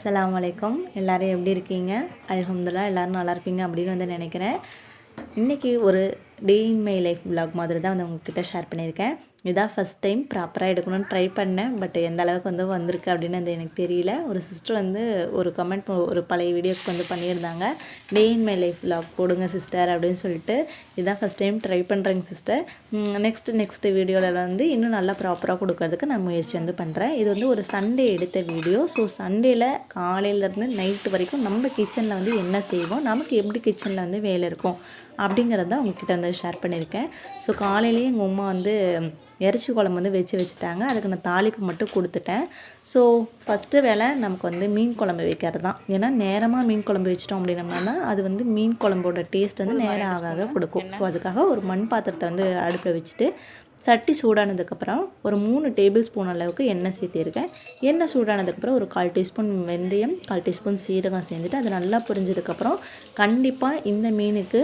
அஸ்லாம் வலைக்கம் எல்லோரும் எப்படி இருக்கீங்க? அல்ஹம்துலில்லாஹ் எல்லோரும் நல்லா இருப்பீங்க அப்படின்னு வந்து நினைக்கிறேன். இன்றைக்கி ஒரு day in my life vlog மாதிரி தான் வந்து உங்ககிட்ட ஷேர் பண்ணியிருக்கேன். இதான் ஃபஸ்ட் டைம் ப்ராப்பராக எடுக்கணும்னு ட்ரை பண்ணேன். பட் எந்த அளவுக்கு வந்து வந்திருக்கு அப்படின்னு அது எனக்கு தெரியல. ஒரு சிஸ்டர் வந்து ஒரு கமெண்ட் ஒரு பழைய வீடியோக்கு வந்து பண்ணியிருந்தாங்க. Day in my life vlog போடுங்க சிஸ்டர் அப்படின்னு சொல்லிட்டு. இதான் ஃபஸ்ட் டைம் ட்ரை பண்ணுறேங்க சிஸ்டர் நெக்ஸ்ட் நெக்ஸ்ட் வீடியோவில் வந்து இன்னும் நல்லா ப்ராப்பராக கொடுக்கறதுக்கு நான் முயற்சி வந்து பண்ணுறேன் இது வந்து ஒரு சண்டே எடுத்த வீடியோ ஸோ சண்டேல காலையிலேருந்து நைட்டு வரைக்கும் நம்ம கிச்சனில் வந்து என்ன செய்வோம்? நமக்கு எப்படி கிச்சனில் வந்து வேலை இருக்கும்? அப்படிங்கிறத உங்ககிட்ட வந்து ஷேர் பண்ணியிருக்கேன். ஸோ காலையிலேயே எங்கள் அம்மா வந்து இறைச்சி குழம்பு வந்து வச்சு வச்சுட்டாங்க. அதுக்கு நான் தாளிப்பு மட்டும் கொடுத்துட்டேன். ஸோ ஃபஸ்ட்டு வேலை நமக்கு வந்து மீன் குழம்பு வைக்கிறது தான் ஏன்னா நேரமாக மீன் குழம்பு வச்சிட்டோம் அப்படின்னம்னா அது வந்து மீன் குழம்போட டேஸ்ட் வந்து நேரம் ஆக ஆக கொடுக்கும். ஸோ அதுக்காக ஒரு மண் பாத்திரத்தை வந்து அடுப்பில் வச்சுட்டு சட்டி சூடானதுக்கப்புறம் ஒரு மூணு டேபிள் ஸ்பூன் அளவுக்கு எண்ணெய் சேர்த்திருக்கேன். எண்ணெய் சூடானதுக்கப்புறம் ஒரு கால் டீஸ்பூன் வெந்தயம் கால் டீஸ்பூன் சீரகம் சேர்ந்துட்டு அது நல்லா புரிஞ்சதுக்கப்புறம் கண்டிப்பாக இந்த மீனுக்கு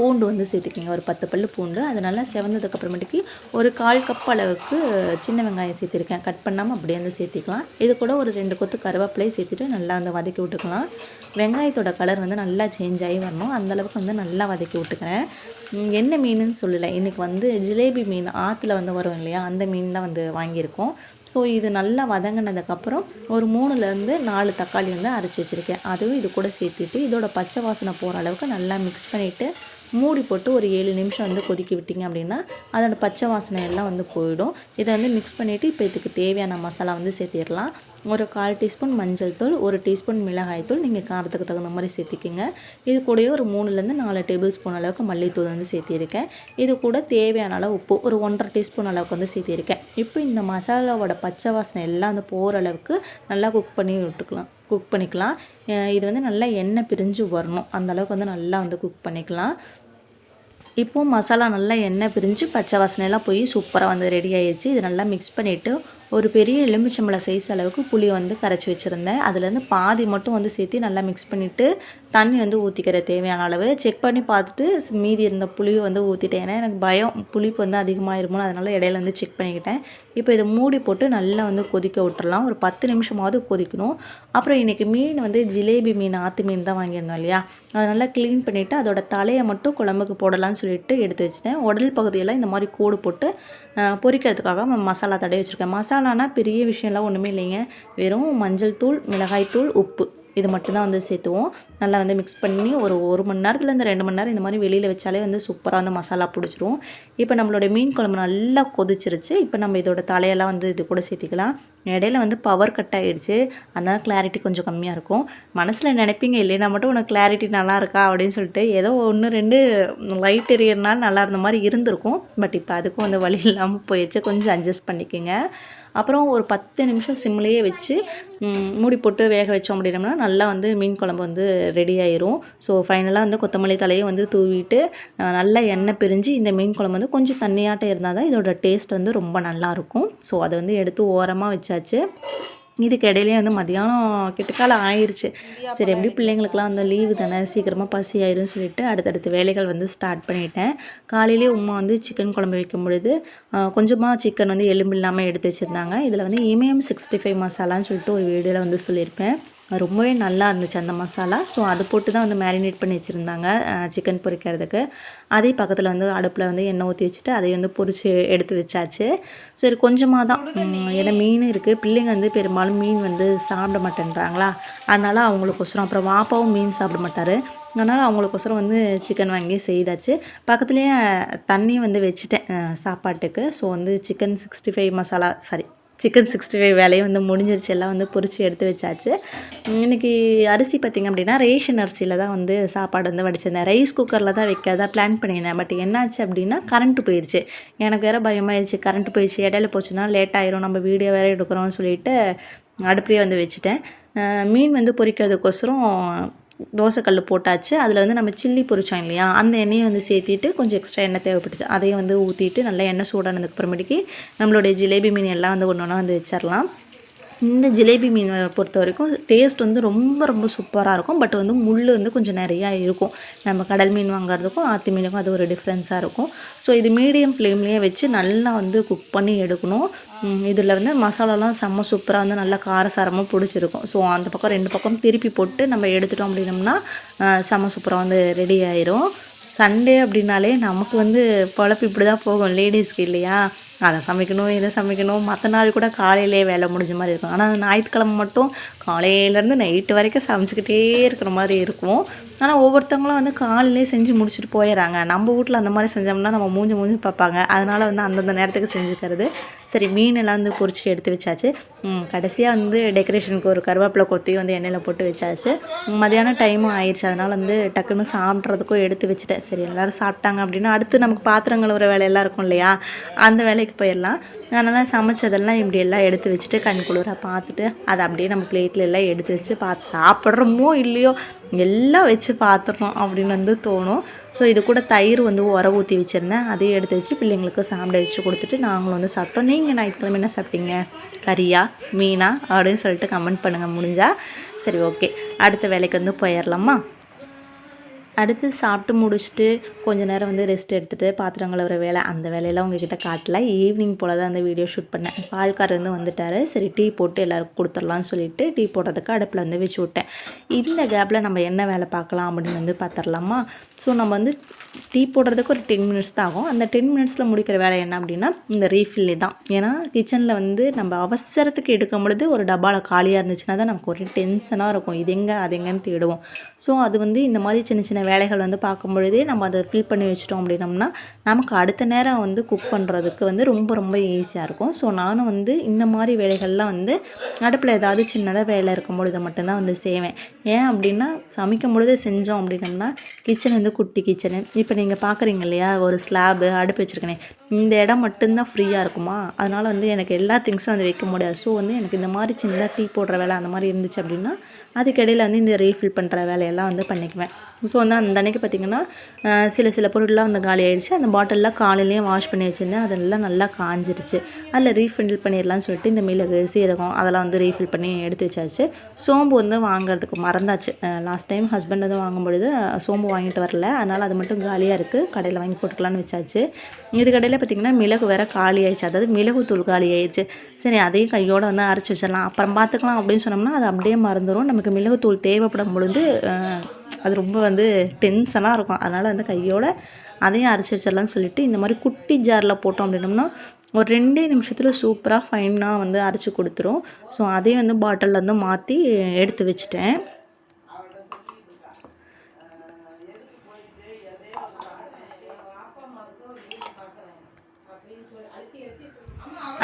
பூண்டு வந்து சேர்த்துக்கிங்க. ஒரு பத்து பல்லு பூண்டு. அது நல்லா செவந்ததுக்கு அப்புறமேட்டுக்கு ஒரு கால் கப் அளவுக்கு சின்ன வெங்காயம் சேர்த்திருக்கேன். கட் பண்ணாமல் அப்படியே வந்து சேர்த்திக்கலாம். இது கூட ஒரு ரெண்டு கொத்து கருவேப்பிலையை சேர்த்துட்டு நல்லா வந்து வதக்கி விட்டுக்கலாம். வெங்காயத்தோட கலர் வந்து நல்லா சேஞ்ச் ஆகி வரணும். அந்தளவுக்கு வந்து நல்லா வதக்கி விட்டுக்கிறேன். என்ன மீனுன்னு சொல்லலை. இன்றைக்கி வந்து ஜிலேபி மீன் ஆற்றுல வந்து வரும் இல்லையா? அந்த மீன் தான் வந்து வாங்கியிருக்கோம். ஸோ இது நல்லா வதங்கினதுக்கப்புறம் ஒரு மூணுலேருந்து நாலு தக்காளி வந்து அரைச்சி வச்சுருக்கேன். அதுவும் இது கூட சேர்த்துட்டு இதோட பச்சை வாசனை போகிற அளவுக்கு நல்லா மிக்ஸ் பண்ணிவிட்டு மூடி போட்டு ஒரு ஏழு நிமிஷம் வந்து கொதிக்க விட்டிங்க அப்படின்னா அதோட பச்சை வாசனை எல்லாம் வந்து போயிடும். இதை வந்து மிக்ஸ் பண்ணிவிட்டு இப்போ இதுக்கு தேவையான மசாலா வந்து சேர்த்திடலாம். ஒரு கால் டீஸ்பூன் மஞ்சள் தூள் ஒரு டீஸ்பூன் மிளகாய் தூள். நீங்கள் காரத்துக்கு தகுந்த மாதிரி சேர்த்திக்கிங்க. இது கூடயே ஒரு மூணுலேருந்து நாலு டேபிள் ஸ்பூன் அளவுக்கு மல்லித்தூள் வந்து சேர்த்திருக்கேன். இது கூட தேவையான அளவு உப்பு ஒரு ஒன்றரை டீஸ்பூன் அளவுக்கு வந்து சேர்த்திருக்கேன். இப்போ இந்த மசாலாவோட பச்சை வாசனை எல்லாம் வந்து போகிற அளவுக்கு நல்லா குக் பண்ணி விட்டுக்கலாம் குக் பண்ணிக்கலாம். இது வந்து நல்லா எண்ணெய் பிரிஞ்சு வரணும். அந்த அளவுக்கு வந்து நல்லா வந்து குக் பண்ணிக்கலாம். இப்போது மசாலா நல்லா எண்ணெய் பிரிஞ்சு பச்சை வாசனையெல்லாம் போய் சூப்பராக வந்து ரெடி ஆகிடுச்சு இது நல்லா மிக்ஸ் பண்ணிவிட்டு ஒரு பெரிய எலுமிச்சம்பழம் சைஸ் அளவுக்கு புளி வந்து கரைச்சி வச்சுருந்தேன். அதுலேருந்து பாதி மட்டும் வந்து சேர்த்து நல்லா மிக்ஸ் பண்ணிவிட்டு தண்ணி வந்து ஊற்றிக்கிற தேவையான அளவு. செக் பண்ணி பார்த்துட்டு மீதி இருந்த புளியை வந்து ஊற்றிட்டேன் ஏன்னா எனக்கு பயம். புளிப்பு வந்து அதிகமாகிருமோ அதனால் இடையில வந்து செக் பண்ணிக்கிட்டேன். இப்போ இதை மூடி போட்டு நல்லா வந்து கொதிக்க விட்டுறலாம். ஒரு பத்து நிமிஷமாவது கொதிக்கணும். அப்புறம் இன்றைக்கி மீன் வந்து ஜிலேபி மீன் ஆற்று மீன் தான் வாங்கியிருந்தோம் இல்லையா? அதனால் க்ளீன் பண்ணிவிட்டு அதோட தலையை மட்டும் குழம்புக்கு போடலாம்னு சொல்லிட்டு எடுத்து வச்சுட்டேன். உடல் பகுதியெல்லாம் இந்த மாதிரி கூடு போட்டு பொரிக்கிறதுக்காக மசாலா தடவி வச்சுருக்கேன். மசாலானா பெரிய விஷயம்லாம் ஒன்றுமே இல்லைங்க. வெறும் மஞ்சள் தூள் மிளகாய் தூள் உப்பு. இது மட்டும்தான் வந்து சேர்த்துவோம். நல்லா வந்து மிக்ஸ் பண்ணி ஒரு ஒரு மணி நேரத்துலேருந்து ரெண்டு மணி நேரம் இந்த மாதிரி வெளியில் வச்சாலே வந்து சூப்பராக வந்து மசாலா பிடிச்சிரும். இப்போ நம்மளோட மீன் குழம்பு நல்லா கொதிச்சிருச்சு. இப்போ நம்ம இதோட தலையெல்லாம் வந்து இது கூட சேர்த்திக்கலாம். இடையில வந்து பவர் கட் ஆகிடுச்சு அதனால் கிளாரிட்டி கொஞ்சம் கம்மியாக இருக்கும். மனசில் நினைப்பீங்க இல்லைனா மட்டும் உனக்கு கிளாரிட்டி நல்லா இருக்கா? அப்படின்னு சொல்லிட்டு ஏதோ ஒன்று ரெண்டு லைட் எரியறனால நல்லா இருந்த மாதிரி இருந்திருக்கும். பட் இப்போ அதுக்கும் வந்து வழி இல்லாமல் போயிடுச்சு. கொஞ்சம் அட்ஜஸ்ட் பண்ணிக்கோங்க. அப்புறம் ஒரு பத்து நிமிஷம் சிம்லேயே வச்சு மூடி போட்டு வேக வச்சோம் அப்படின்னம்னா நல்லா வந்து மீன் குழம்பு வந்து ரெடி ஆயிரும். ஸோ ஃபைனலாக வந்து கொத்தமல்லி தலையை வந்து தூவிட்டு நல்லா எண்ணெய் பிரிஞ்சு இந்த மீன் குழம்பு வந்து கொஞ்சம் தண்ணியாட்டம் இருந்தால் தான் இதோட டேஸ்ட் வந்து ரொம்ப நல்லாயிருக்கும் ஸோ அதை வந்து எடுத்து ஓரமாக வச்சாச்சு. இதுக்கு இடையிலே வந்து மதியானம் கிட்டக்காலம் ஆயிடுச்சு சரி எப்படி பிள்ளைங்களுக்குலாம் வந்து லீவு தானே? சீக்கிரமாக பசி ஆயிரும்னு சொல்லிட்டு அடுத்தடுத்த வேலைகள் வந்து ஸ்டார்ட் பண்ணிட்டேன். காலையிலேயே உமா வந்து சிக்கன் குழம்பு வைக்கும் பொழுது கொஞ்சமாக சிக்கன் வந்து எலும்பு இல்லாமல் எடுத்து வச்சுருந்தாங்க. இதில் வந்து இமயம் சிக்ஸ்டி ஃபைவ் மசாலான்னு சொல்லிட்டு ஒரு வீடியோவில் வந்து சொல்லியிருப்பேன். ரொம்பவே நல்லா இருந்துச்சு அந்த மசாலா. ஸோ அது போட்டு தான் வந்து மேரினேட் பண்ணி வச்சுருந்தாங்க சிக்கன் பொரிக்கிறதுக்கு அதே பக்கத்தில் வந்து அடுப்பில் வந்து எண்ணெய் ஊற்றி வச்சுட்டு அதை வந்து பொரித்து எடுத்து வச்சாச்சு. சரி கொஞ்சமாக தான் ஏன்னா மீன் இருக்குது பிள்ளைங்க வந்து பெரும்பாலும் மீன் வந்து சாப்பிட மாட்டேன்றாங்களா? அதனால் அவங்களுக்கொசரம் அப்புறம் வாப்பாவும் மீன் சாப்பிட மாட்டார். அதனால் அவங்களுக்கொசரம் வந்து சிக்கன் வாங்கி செய்தாச்சு. பக்கத்துலேயே தண்ணி வந்து வச்சுட்டேன் சாப்பாட்டுக்கு. ஸோ வந்து chicken sixty five masala sorry chicken sixty five வேலையும் வந்து முடிஞ்சிருச்சு. எல்லாம் வந்து பொறிச்சு எடுத்து வச்சாச்சு. இன்றைக்கி அரிசி பார்த்திங்க அப்படின்னா ரேஷன் அரிசியில் தான் வந்து சாப்பாடு வந்து வடிச்சிருந்தேன். ரைஸ் குக்கரில் தான் வைக்கிறதா பிளான் பண்ணியிருந்தேன். பட் என்னாச்சு அப்படின்னா கரண்ட்டு போயிடுச்சு எனக்கு வேறு பயமாயிருச்சு. கரண்ட் போயிடுச்சு இடையில போச்சுன்னா லேட் ஆயிரும். நம்ம வீடியோ வேறு எடுக்கிறோம்னு சொல்லிட்டு அடுப்புலேயே வந்து வச்சுட்டேன். மீன் வந்து பொறிக்கிறதுக்கோசரம் தோசைக்கல் போட்டாச்சு. அதில் வந்து நம்ம சில்லி பொரிச்சோம் இல்லையா? அந்த எண்ணெயை வந்து சேர்த்திட்டு கொஞ்சம் எக்ஸ்ட்ரா எண்ணெய் தேவைப்பட்டுச்சு. அதையும் வந்து ஊற்றிட்டு நல்லா எண்ணெய் சூடானதுக்கு அப்புறமேட்டுக்கு நம்மளுடைய ஜிலேபி மீன் எல்லாம் வந்து ஒன்று ஒன்றா வந்து வச்சிடலாம் இந்த ஜிலேபி மீன் பொறுத்த வரைக்கும் டேஸ்ட் வந்து ரொம்ப ரொம்ப சூப்பராக இருக்கும். பட் வந்து முள் வந்து கொஞ்சம் நிறையா இருக்கும். நம்ம கடல் மீன் வாங்குறதுக்கும் ஆற்று மீனுக்கும் அது ஒரு டிஃப்ரென்ஸாக இருக்கும். ஸோ இது மீடியம் ஃப்ளேம்லேயே வச்சு நல்லா வந்து குக் பண்ணி எடுக்கணும். இதில் வந்து மசாலாலாம் செம்ம சூப்பராக வந்து நல்லா காரசாரமாக பிடிச்சிருக்கும். ஸோ அந்த பக்கம் ரெண்டு பக்கம் திருப்பி போட்டு நம்ம எடுத்துட்டோம் அப்படின்னம்னா செம்ம சூப்பராக வந்து ரெடி ஆயிரும். சண்டே அப்படின்னாலே நமக்கு வந்து பொழப்பு இப்படி தான் போகும் லேடிஸ்க்கு இல்லையா? அதை சமைக்கணும் இதை சமைக்கணும். மற்ற நாள் கூட காலையிலே வேலை முடிஞ்ச மாதிரி இருக்கும். ஆனால் ஞாயிற்றுக்கிழமை மட்டும் காலையிலேருந்து நைட்டு வரைக்கும் சமைச்சிக்கிட்டே இருக்கிற மாதிரி இருக்கும். ஆனால் ஒவ்வொருத்தவங்களும் வந்து காலையிலே செஞ்சு முடிச்சுட்டு போயிடறாங்க. நம்ம வீட்டில் அந்த மாதிரி செஞ்சோம்னா நம்ம மூஞ்சி மூஞ்சி பார்ப்பாங்க. அதனால் வந்து அந்தந்த நேரத்துக்கு செஞ்சுக்கிறது சரி மீனெல்லாம் வந்து பொறிச்சு எடுத்து வச்சாச்சு. கடைசியாக வந்து டெக்கரேஷனுக்கு ஒரு கருவேப்பிலை கொத்தி வந்து எண்ணெயில் போட்டு வச்சாச்சு. மதியானம் டைமும் ஆயிடுச்சு அதனால் வந்து டக்குன்னு சாப்பிட்றதுக்கும் எடுத்து வச்சுட்டேன். சரி எல்லோரும் சாப்பிட்டாங்க அப்படின்னா அடுத்து நமக்கு பாத்திரங்கள் ஒரு வேலையெல்லாம் இருக்கும் இல்லையா? அந்த வேலைக்கு போயிடலாம். அதனால் சமைச்சதெல்லாம் இப்படி எல்லாம் எடுத்து வச்சுட்டு கண் குளிர பார்த்துட்டு அதை அப்படியே நம்ம பிளேட்டில் எல்லாம் எடுத்து வச்சு பார்த்து சாப்பிட்றோமோ இல்லையோ எல்லாம் வச்சு பார்த்துடணும் அப்படின்னு வந்து தோணும். ஸோ இது கூட தயிர் வந்து உர ஊற்றி வச்சுருந்தேன். அதையும் எடுத்து வச்சு பிள்ளைங்களுக்கு சாப்பிட வச்சு கொடுத்துட்டு நாங்களும் வந்து சாப்பிட்டோம். நீங்கள் ஞாயிற்றுக்கிழமை என்ன சாப்பிட்டீங்க? கறியா மீனா அப்படின்னு சொல்லிட்டு கமெண்ட் பண்ணுங்கள் முடிஞ்சா. சரி ஓகே அடுத்த வேலைக்கு வந்து போயிடலாமா அடுத்து சாப்பிட்டு முடிச்சுட்டு கொஞ்ச நேரம் வந்து ரெஸ்ட் எடுத்துகிட்டு பாத்திரம் கழுவுற வேலை அந்த வேலையெல்லாம் உங்ககிட்ட காட்டல. ஈவினிங் போல் தான் அந்த வீடியோ ஷூட் பண்ணேன். பால்கார் வந்து வந்துட்டார். சரி டீ போட்டு எல்லாருக்கும் கொடுத்துடலாம்னு சொல்லிட்டு டீ போடுறதுக்கு அடுப்பில் வந்து வச்சு விட்டேன். இந்த கேப்பில் நம்ம என்ன வேலை பார்க்கலாம் அப்படின்னு வந்து பார்த்துடலாமா ஸோ நம்ம வந்து டீ போடுறதுக்கு ஒரு டென் மினிட்ஸ் தான் ஆகும். அந்த டென் மினிட்ஸில் முடிக்கிற வேலை என்ன அப்படின்னா இந்த ரீஃபில்லே தான். ஏன்னா கிச்சனில் வந்து நம்ம அவசரத்துக்கு எடுக்கும் பொழுது ஒரு டப்பாவில் காலியாக இருந்துச்சுன்னா தான் நமக்கு ஒரு டென்ஷனாக இருக்கும். இது எங்கே அது எங்கேன்னு தேடுவோம். ஸோ அது வந்து இந்த மாதிரி சின்ன சின்ன சின்ன வேலைகள் வந்து பார்க்கும் பொழுதே நம்ம அதை ஃபில் பண்ணி வச்சிட்டோம் அப்படின்னம்னா நமக்கு அடுத்த நேரம் வந்து குக் பண்ணுறதுக்கு வந்து ரொம்ப ரொம்ப ஈஸியாக இருக்கும். ஸோ நானும் வந்து இந்த மாதிரி வேலைகள்லாம் வந்து அடுப்பில் ஏதாவது சின்னதாக வேலை இருக்கும் பொழுது மட்டும்தான் வந்து செய்வேன். ஏன் அப்படின்னா சமைக்கும் பொழுது செஞ்சோம் அப்படின்னம்னா கிச்சன் வந்து குட்டி கிச்சனு. இப்போ நீங்கள் பார்க்குறீங்க இல்லையா ஒரு ஸ்லாபு அடுப்பு வச்சுருக்கேனே. இந்த இடம் மட்டும்தான் ஃப்ரீயாக இருக்குமா? அதனால் வந்து எனக்கு எல்லா திங்ஸும் வந்து வைக்க முடியாது. ஸோ வந்து எனக்கு இந்த மாதிரி சின்னதாக டீ போடுற வேலை அந்த மாதிரி இருந்துச்சு அப்படின்னா அதுக்கிடையில் வந்து இந்த ரீஃபில் பண்ணுற வேலையெல்லாம் வந்து பண்ணிக்குவேன். ஸோ வந்து அந்த அன்னைக்கு பார்த்திங்கன்னா சில சில பொருள்லாம் வந்து காலி ஆகிடுச்சு அந்த பாட்டிலெலாம் காலையிலேயே வாஷ் பண்ணி வச்சுருந்தேன். அதெல்லாம் நல்லா காஞ்சிருச்சு. அதில் ரீஃபில் பண்ணிடலாம்னு சொல்லிட்டு இந்த மிளகு சீரகம் அதெல்லாம் வந்து ரீஃபில் பண்ணி எடுத்து வச்சாச்சு. சோம்பு வந்து வாங்குறதுக்கு மறந்தாச்சு. லாஸ்ட் டைம் ஹஸ்பண்ட் வந்து வாங்கும்பொழுது சோம்பு வாங்கிட்டு வரல. அதனால் அது மட்டும் காலியாக இருக்குது கடையில் வாங்கி போட்டுக்கலான்னு வச்சாச்சு. இது கடையில் பார்த்திங்கன்னா மிளகு வேற காலி ஆயிடுச்சு. அதாவது மிளகுத்தூள் காலி ஆயிடுச்சு. சரி அதையும் கையோடு வந்து அரைச்சி வச்சிடலாம். அப்புறம் பார்த்துக்கலாம் அப்படின்னு சொன்னோம்னா அது அப்படியே மறந்துடும் நமக்கு மிளகுத்தூள் தேவைப்படும் பொழுது அது ரொம்ப வந்து டென்ஷனாக இருக்கும். அதனால் வந்து கையோடு அதையும் அரைச்சி வச்சிடலாம்னு சொல்லிட்டு இந்த மாதிரி குட்டி ஜாரில் போட்டோம் அப்படின்னோம்னா ஒரு ரெண்டே நிமிஷத்தில் சூப்பராக ஃபைனாக வந்து அரைச்சி கொடுத்துரும். ஸோ அதையும் வந்து பாட்டிலில் வந்து மாற்றி எடுத்து வச்சுட்டேன்.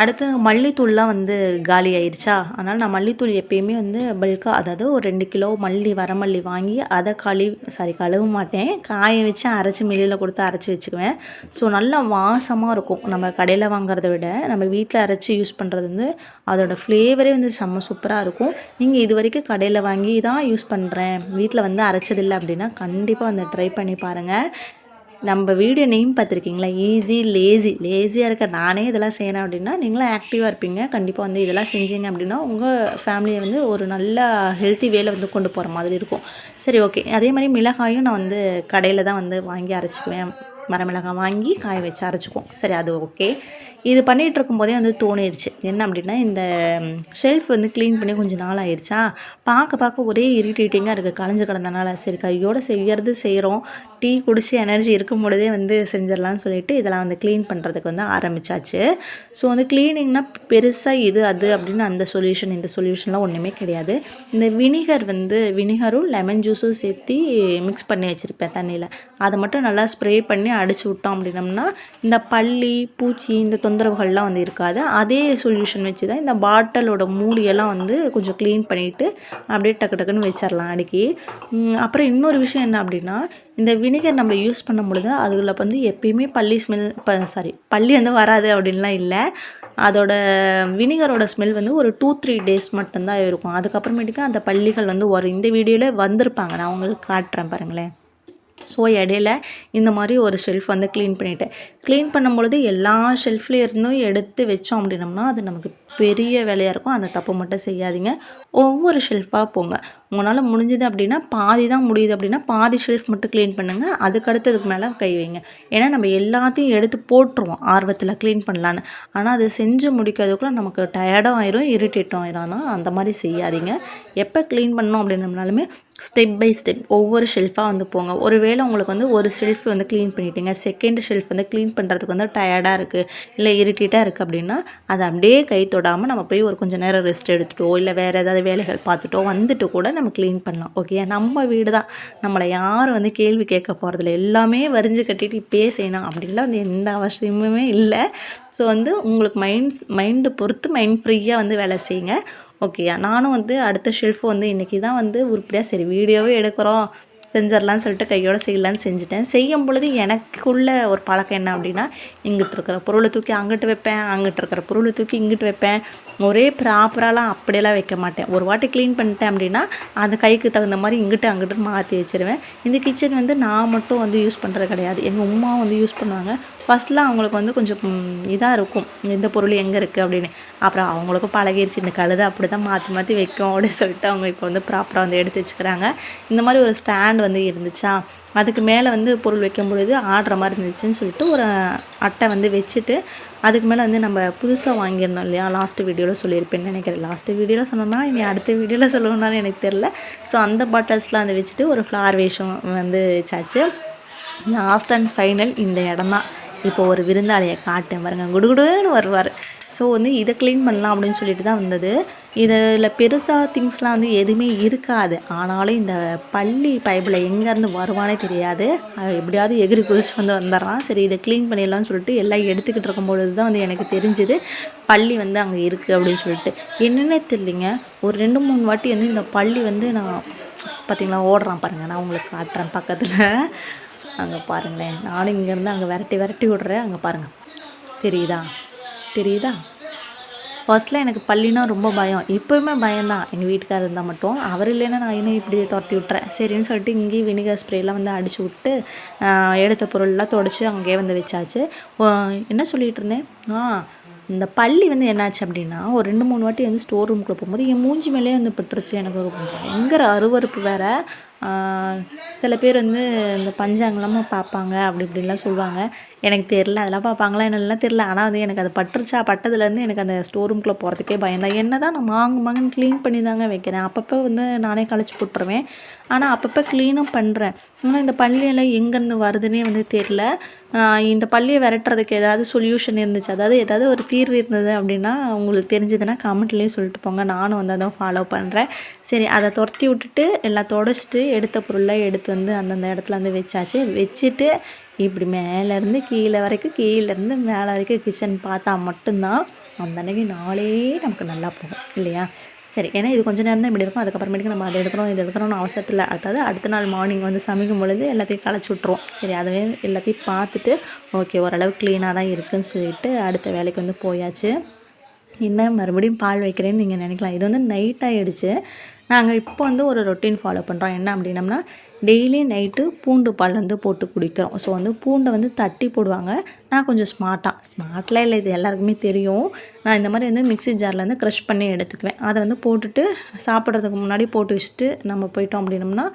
அடுத்து மல்லித்தூள்லாம் வந்து காலி ஆயிடுச்சா அதனால் நான் மல்லித்தூள் எப்பயுமே வந்து பல்காக அதாவது ஒரு ரெண்டு கிலோ மல்லி வரமல்லி வாங்கி அதை கழுவி சாரி கழுவ மாட்டேன். காய வச்சு அரைச்சி மில்லியில் கொடுத்து அரைச்சி வச்சுக்குவேன். ஸோ நல்லா வாசமாக இருக்கும். நம்ம கடையில் வாங்குறத விட நம்ம வீட்டில் அரைச்சி யூஸ் பண்ணுறது வந்து அதோடய ஃப்ளேவரே வந்து செம்ம சூப்பராக இருக்கும். நீங்கள் இது வரைக்கும் கடையில் வாங்கி தான் யூஸ் பண்ணுறேன் வீட்டில் வந்து அரைச்சதில்லை அப்படின்னா கண்டிப்பாக வந்து ட்ரை பண்ணி பாருங்கள் நம்ம வீடியோ நேம் பார்த்துருக்கீங்களா? ஈஸி லேசி லேசியாக இருக்க நானே இதெல்லாம் செய்கிறேன் அப்படின்னா நீங்களும் ஆக்டிவாக இருப்பீங்க. கண்டிப்பாக வந்து இதெல்லாம் செஞ்சீங்க அப்படின்னா உங்கள் ஃபேமிலியை வந்து ஒரு நல்ல ஹெல்த்தி வேலை வந்து கொண்டு போகிற மாதிரி இருக்கும். சரி ஓகே அதே மாதிரி மிளகாயும் நான் வந்து கடையில் தான் வந்து வாங்கி அரைச்சிக்குவேன். மரமிளகாய் வாங்கி காய வச்சு அரைச்சிக்குவோம். சரி அது ஓகே இது பண்ணிகிட்டு இருக்கும்போதே வந்து தோணிடுச்சு என்ன அப்படின்னா இந்த ஷெல்ஃப் வந்து க்ளீன் பண்ணி கொஞ்சம் நாள் ஆயிடுச்சா? பார்க்க பார்க்க ஒரே இரிட்டேட்டிங்காக இருக்குது களைஞ்சு கிடந்தனால. சரி கையோடு செய்யறது செய்கிறோம் டீ குடிச்சு எனர்ஜி இருக்கும் பொழுதே வந்து செஞ்சிடலாம்னு சொல்லிட்டு இதெல்லாம் வந்து க்ளீன் பண்ணுறதுக்கு வந்து ஆரம்பிச்சாச்சு. ஸோ வந்து க்ளீனிங்னா பெருசாக இது அது அப்படின்னு அந்த சொல்யூஷன் இந்த சொல்யூஷன்லாம் ஒன்றுமே கிடையாது. இந்த வினிகர் வந்து வினிகரும் லெமன் ஜூஸும் சேர்த்து மிக்ஸ் பண்ணி வச்சுருப்பேன் தண்ணியில். அதை மட்டும் நல்லா ஸ்ப்ரே பண்ணி அடிச்சு விட்டோம் அப்படின்னம்னா இந்த பள்ளி பூச்சி இந்த தொந்தரவுகள்லாம் வந்து இருக்காது. அதே சொல்யூஷன் வச்சு தான் இந்த பாட்டிலோட மூடியெல்லாம் வந்து கொஞ்சம் க்ளீன் பண்ணிவிட்டு அப்படியே டக்கு டக்குன்னு வச்சிடலாம் அடிக்கி அப்புறம் இன்னொரு விஷயம் என்ன அப்படின்னா இந்த வினிகர் நம்ம யூஸ் பண்ணும் பொழுது அதில் வந்து எப்பயுமே பள்ளி ஸ்மெல் இப்போ சாரி பள்ளி வந்து வராது அப்படின்லாம் இல்லை. அதோட வினிகரோட ஸ்மெல் வந்து ஒரு டூ த்ரீ டேஸ் மட்டும்தான் இருக்கும். அதுக்கப்புறமேட்டுக்கு அந்த பள்ளிகள் வந்து வரும் இந்த வீடியோவில் வந்திருப்பாங்க. நான் உங்களுக்கு காட்டுறேன் பாருங்களேன். ஸோ இடையில இந்த மாதிரி ஒரு ஷெல்ஃப் வந்து க்ளீன் பண்ணிட்டேன். க்ளீன் பண்ணும்பொழுது எல்லா ஷெல்ஃப்லேயும் இருந்தும் எடுத்து வச்சோம் அப்படின்னம்னா அது நமக்கு பெரிய வேலையாக இருக்கும். அந்த தப்பு மட்டும் செய்யாதீங்க. ஒவ்வொரு ஷெல்ஃபாக போங்க. உங்களால் முடிஞ்சது அப்படின்னா பாதி தான் முடியுது அப்படின்னா பாதி ஷெல்ஃப் மட்டும் க்ளீன் பண்ணுங்கள் அதுக்கு அடுத்ததுக்கு மேலே கை வைங்க. ஏன்னா நம்ம எல்லாத்தையும் எடுத்து போட்டுருவோம் ஆர்வத்தில் க்ளீன் பண்ணலான்னு. ஆனால் அது செஞ்சு முடிக்கிறதுக்குள்ளே நமக்கு டயர்டும் ஆயிரும் இரிட்டேட்டும் ஆயிரும். ஆனால் அந்த மாதிரி செய்யாதீங்க. எப்போ க்ளீன் பண்ணோம் அப்படின்னம்னாலுமே ஸ்டெப் பை ஸ்டெப் ஒவ்வொரு ஷெல்ஃபாக வந்து போங்க. ஒருவேளை உங்களுக்கு வந்து ஒரு ஷெல்ஃப் வந்து க்ளீன் பண்ணிட்டீங்க. செகண்ட் ஷெல்ஃப் வந்து க்ளீன் பண்ணுறதுக்கு வந்து டயர்டாக இருக்குது இல்லை இரிட்டேட்டாக இருக்குது அப்படின்னா அதை அப்படியே கை தொடாமல் நம்ம போய் ஒரு கொஞ்சம் நேரம் ரெஸ்ட் எடுத்துட்டோ இல்லை வேறு ஏதாவது வேலைகள் பார்த்துட்டோ வந்துட்டு கூட நம்ம க்ளீன் பண்ணலாம் ஓகே நம்ம வீடு தான். நம்மளை யாரும் வந்து கேள்வி கேட்க போகிறதில்ல எல்லாமே வரிஞ்சு கட்டிட்டு இப்பயே செய்யணும் அப்படின்லாம் வந்து எந்த அவசியமுமே இல்லை. ஸோ வந்து உங்களுக்கு மைண்ட் மைண்டு பொறுத்து மைண்ட் ஃப்ரீயாக வந்து வேலை செய்யுங்க ஓகேயா நானும் வந்து அடுத்த ஷெல்ஃப் வந்து இன்றைக்கி தான் வந்து உருப்படியாக சரி வீடியோவே எடுக்கிறோம். செஞ்சிடலான்னு சொல்லிட்டு கையோடு செய்யலான்னு செஞ்சுட்டேன். செய்யும் பொழுது எனக்குள்ள ஒரு பழக்கம் என்ன அப்படின்னா இங்கிட்டு இருக்கிற பொருளை தூக்கி அங்கிட்டு வைப்பேன் அங்கிட்டு இருக்கிற பொருளை தூக்கி இங்கிட்டு வைப்பேன். ஒரே ப்ராப்பராலாம் அப்படியெல்லாம் வைக்க மாட்டேன். ஒரு வாட்டி க்ளீன் பண்ணிட்டேன் அப்படின்னா அந்த கைக்கு தகுந்த மாதிரி இங்கிட்டு அங்கிட்டு மாற்றி வச்சுருவேன். இந்த கிச்சன் வந்து நான் மட்டும் வந்து யூஸ் பண்ணுறது கிடையாது. எங்கள் உமா வந்து யூஸ் பண்ணுவாங்க. ஃபஸ்ட்லாம் அவங்களுக்கு வந்து கொஞ்சம் இதாக இருக்கும். எந்த பொருள் எங்கே இருக்குது அப்படின்னு. அப்புறம் அவங்களுக்கும் பழகிருச்சு. இந்த கழுதை அப்படி தான் மாற்றி மாற்றி வைக்கும் அப்படின்னு சொல்லிட்டு அவங்க இப்போ வந்து ப்ராப்பராக வந்து எடுத்து வச்சுக்கிறாங்க. இந்த மாதிரி ஒரு ஸ்டாண்ட் வந்து இருந்துச்சா? அதுக்கு மேலே வந்து பொருள் வைக்கும் பொழுது ஆடுற மாதிரி இருந்துச்சுன்னு சொல்லிட்டு ஒரு அட்டை வந்து வச்சுட்டு அதுக்கு மேலே வந்து நம்ம புதுசாக வாங்கியிருந்தோம் இல்லையா? லாஸ்ட் வீடியோவில் சொல்லியிருப்பேன்னு நினைக்கிறேன். லாஸ்ட் வீடியோவில் சொன்னோன்னா இனி அடுத்த வீடியோவில் சொல்லணும்னாலும் எனக்கு தெரில ஸோ அந்த பாட்டில்ஸ்லாம் வந்து வச்சுட்டு ஒரு ஃப்ளார் வேஷம் வந்து வச்சாச்சு. லாஸ்ட் அண்ட் ஃபைனல் இந்த இடம் தான். இப்போ ஒரு விருந்தாளியை காட்டேன் பாருங்கள் குடுகுடுன்னு வருவார். ஸோ வந்து இதை க்ளீன் பண்ணலாம் அப்படின்னு சொல்லிட்டு தான் வந்தது. இதில் பெருசாக திங்ஸ்லாம் வந்து எதுவுமே இருக்காது. ஆனாலும் இந்த பள்ளி பைப்பில் எங்கேருந்து வருவானே தெரியாது. எப்படியாவது எகிரி குதிச்சு வந்து வந்துடுறான். சரி இதை க்ளீன் பண்ணிடலாம்னு சொல்லிட்டு எல்லாம் எடுத்துக்கிட்டு இருக்கும் பொழுது தான் வந்து எனக்கு தெரிஞ்சுது பள்ளி வந்து அங்கே இருக்குது அப்படின்னு சொல்லிட்டு. என்னென்ன தெரியலிங்க. ஒரு ரெண்டு மூணு வாட்டி வந்து இந்த பள்ளி வந்து நான் பார்த்தீங்களா ஓடுறான் பாருங்கள் நான் உங்களுக்கு காட்டுறேன் பக்கத்தில். அங்கே பாருங்களேன். நானும் இங்கேருந்து அங்கே விரட்டி விரட்டி விட்றேன். அங்கே பாருங்கள் தெரியுதா? தெரியுதா? ஃபர்ஸ்ட்டில் எனக்கு பள்ளினா ரொம்ப பயம். இப்போயுமே பயம்தான். எங்கள் வீட்டுக்காரர் இருந்தால் மட்டும். அவர் இல்லைன்னா நான் இன்னும் இப்படி துரத்தி விட்றேன் சரின்னு சொல்லிட்டு இங்கேயும் வினிகர் ஸ்ப்ரேலாம் வந்து அடிச்சு விட்டு எடுத்த பொருள்லாம் தொடச்சி அங்கேயே வந்து வச்சாச்சு. என்ன சொல்லிகிட்டு இருந்தேன்? ஆ இந்த பள்ளி வந்து என்னாச்சு அப்படின்னா ஒரு ரெண்டு மூணு வாட்டி வந்து ஸ்டோர் ரூம்குள்ளே போகும்போது என் மூஞ்சி மேலேயே வந்து பட்டுருச்சு. எனக்கு ஒரு பயங்கர அருவறுப்பு வேறு. சில பேர் வந்து இந்த பஞ்சாங்கலமாக பார்ப்பாங்க அப்படி இப்படின்லாம் சொல்லுவாங்க. எனக்கு தெரில அதெல்லாம் பார்ப்பாங்களா என்னெல்லாம் தெரில ஆனால் வந்து எனக்கு அது பட்டுருச்சா பட்டதுலேருந்து எனக்கு அந்த ஸ்டோர் ரூம்குள்ளே போகிறதுக்கே பயந்தான் என்ன தான் நான் மாங்கு மாங்குன்னு க்ளீன் பண்ணி தாங்க வைக்கிறேன். அப்பப்போ வந்து நானே கழிச்சு போட்டுருவேன். ஆனால் அப்பப்போ க்ளீனும் பண்ணுறேன் ஆனால் இந்த பள்ளியெல்லாம் எங்கேருந்து வருதுன்னே வந்து தெரில இந்த பள்ளியை விரட்டுறதுக்கு ஏதாவது சொல்யூஷன் இருந்துச்சு. அதாவது ஏதாவது ஒரு தீர்வு இருந்தது அப்படின்னா உங்களுக்கு தெரிஞ்சதுன்னா கமெண்ட்லேயும் சொல்லிட்டு போங்க. நானும் வந்து அதை ஃபாலோ பண்ணுறேன் சரி அதை துரத்தி விட்டுட்டு எல்லாம் தொடச்சிட்டு எடுத்த பொருளை எடுத்து வந்து அந்தந்த இடத்துல வந்து வச்சாச்சு. வச்சுட்டு இப்படி மேலேருந்து கீழே வரைக்கும் கீழேருந்து மேலே வரைக்கும் கிச்சன் பார்த்தா மட்டும்தான் அந்த அன்னைக்கு நாளே நமக்கு நல்லா போகும் இல்லையா? சரி ஏன்னா இது கொஞ்சம் நேரம் தான் இப்படி இருக்கும். அதுக்கப்புறமேட்டுக்கு நம்ம அதை எடுக்கிறோம் இது எடுக்கிறோம்னு அவசரத்தில் அதாவது அடுத்த நாள் மார்னிங் வந்து சமைக்கும் பொழுது எல்லாத்தையும் களைச்சி விட்ருவோம் சரி அதுவே எல்லாத்தையும் பார்த்துட்டு ஓகே ஓரளவு க்ளீனாக தான் இருக்குதுன்னு சொல்லிட்டு அடுத்த வேலைக்கு வந்து போயாச்சு. என்ன மறுபடியும் பால் வைக்கிறேன்னு நீங்கள் நினைக்கலாம். இது வந்து நைட் ஆகிடுச்சு நாங்கள் இப்போ வந்து ஒரு ரொட்டீன் ஃபாலோ பண்ணுறோம் என்ன அப்படின்னம்னா டெய்லி நைட்டு பூண்டு பால் வந்து போட்டு குடிக்கிறோம். ஸோ வந்து பூண்டை வந்து தட்டி போடுவாங்க. நான் கொஞ்சம் ஸ்மார்ட்டாக ஸ்மார்ட்லாம் இல்லை இது எல்லாருக்குமே தெரியும். நான் இந்த மாதிரி வந்து மிக்சி ஜாரில் வந்து க்ரஷ் பண்ணி எடுத்துக்குவேன். அதை வந்து போட்டுட்டு சாப்பிட்றதுக்கு முன்னாடி போட்டு வச்சுட்டு நம்ம போயிட்டோம் அப்படின்னோம்னா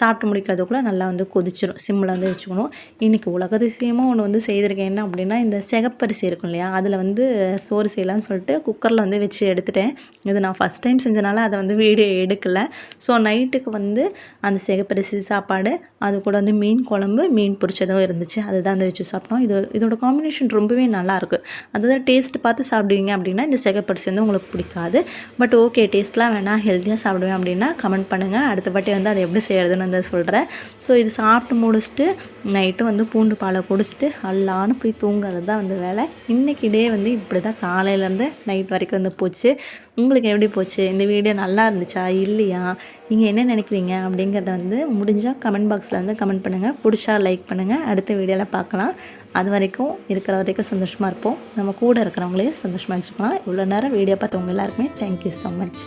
சாப்பிட்டு முடிக்கிறதுக்குள்ளே நல்லா வந்து கொதிச்சிடும் சிம்மில் வந்து வச்சுக்கணும். இன்றைக்கி உலகதிசயமாக ஒன்று வந்து செய்திருக்கேன். என்ன அப்படின்னா இந்த சிகப்பரிசி இருக்கும் இல்லையா? அதில் வந்து சோறு செய்யலாம்னு சொல்லிட்டு குக்கரில் வந்து வச்சு எடுத்துட்டேன். இது நான் ஃபஸ்ட் டைம் செஞ்சனால அதை வந்து வீடியோ எடுக்கலை. ஸோ நைட்டுக்கு வந்து அந்த சிகப்பரிசி சாப்பாடு அது கூட வந்து மீன் குழம்பு மீன் பொரிச்சதும் இருந்துச்சு. அதுதான் அந்த வச்சு சாப்பிட்டோம். இது இதோட காம்பினேஷன் ரொம்பவே நல்லாயிருக்கு. அதாவது டேஸ்ட் பார்த்து சாப்பிடுவீங்க அப்படின்னா இந்த சிகப்பரிசி வந்து உங்களுக்கு பிடிக்காது. பட் ஓகே டேஸ்ட்லாம் வேணால் ஹெல்த்தியாக சாப்பிடுவேன் அப்படின்னா கமெண்ட் பண்ணுங்கள் அடுத்த வாட்டி வந்து அதை எப்படி செய்கிறதுன்னு வந்து சொல்கிறேன் ஸோ இது சாப்பிட்டு முடிச்சுட்டு நைட்டு வந்து பூண்டு பாலை குடிச்சிட்டு அல்லான்னு போய் தூங்குறது தான் வந்து வேலை. இன்றைக்கி டே வந்து இப்படி தான் காலையிலேருந்து நைட் வரைக்கும் வந்து போச்சு. உங்களுக்கு எப்படி போச்சு? இந்த வீடியோ நல்லா இருந்துச்சா? இல்லையா? நீங்கள் என்ன நினைக்கிறீங்க? அப்படிங்கிறத வந்து முடிஞ்சால் கமெண்ட் பாக்ஸில் வந்து கமெண்ட் பண்ணுங்கள் பிடிச்சா லைக் பண்ணுங்கள் அடுத்த வீடியோவில் பார்க்கலாம். அது வரைக்கும் இருக்கிற வரைக்கும் சந்தோஷமாக இருப்போம். நம்ம கூட இருக்கிறவங்களே சந்தோஷமாக வச்சுக்கலாம். இவ்வளோ நேரம் வீடியோ பார்த்தவங்க எல்லாருக்குமே தேங்க்யூ ஸோ மச்